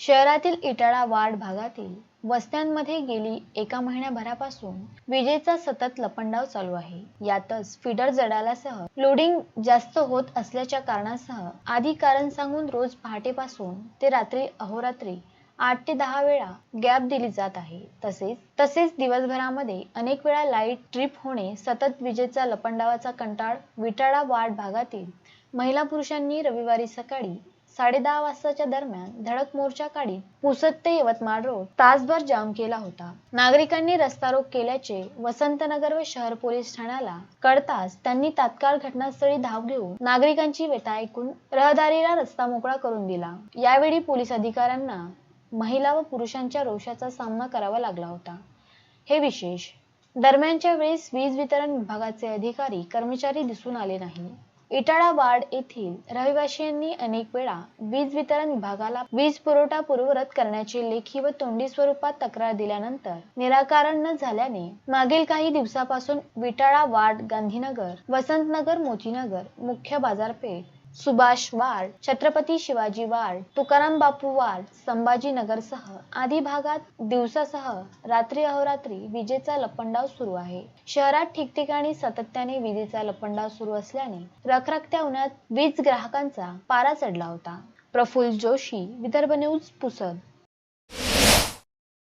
शहरातील इटाळा वार्ड भागातील वस्त्यांमध्ये गेली एका महिन्याभरापासून विजेचा सतत लपंडाव चालू आहे. यातच फिडर जडालासह लोडिंग जास्त होत असल्याच्या कारणासह आधी कारण सांगून रोज पहाटेपासून ते रात्री अहोरात्री आठ ते दहा वेळा गॅप दिली जात आहे. तसेच तसेच दिवसभरामध्ये अनेक वेळा लाइट ट्रिप होणे सतत विजेचा लपंडावाचा कंटाळ विटाळा वार्ड भागातील महिला पुरुषांनी रविवारी सकाळी साडे दहा वाजताच्या दरम्यान धडक मोर्चा काढी पुसत ते यवतमाळ रोड. तासभर जाम केला होता. नागरिकांनी रस्ता रोक केल्याचे वसंतनगर व शहर पोलीस ठाण्याला कळताच त्यांनी तात्काळ घटनास्थळी धाव घेऊन नागरिकांची व्यथा ऐकून रहदारीला रस्ता मोकळा करून दिला. यावेळी पोलीस अधिकाऱ्यांना महिला व पुरुषांच्या रोषाचा सामना करावा लागला होता. हे विशेष. दरम्यानच्या वेळेस वीज वितरण विभागाचे अधिकारी कर्मचारी दिसून आले नाही. इटाळा वार्ड येथील रहिवाशांनी अनेक वेळा वीज वितरण विभागाला वीज पुरवठा पूर्ववत करण्याची लेखी व तोंडी स्वरूपात तक्रार दिल्यानंतर निराकरण न झाल्याने मागील काही दिवसापासून विटाळा वाड गांधीनगर वसंतनगर मोतीनगर मुख्य बाजारपेठ Subhash ward Chhatrapati Shivaji ward Tukaram Bapu ward संभाजीनगरसह आदी भागात दिवसासह रात्री अहोरात्री विजेचा लपंडाव सुरू आहे. शहरात ठिकठिकाणी सातत्याने विजेचा लपंडाव सुरू असल्याने रखरखत्या उन्हात वीज ग्राहकांचा पारा चढला होता. प्रफुल्ल जोशी विदर्भ न्यूज पुसद.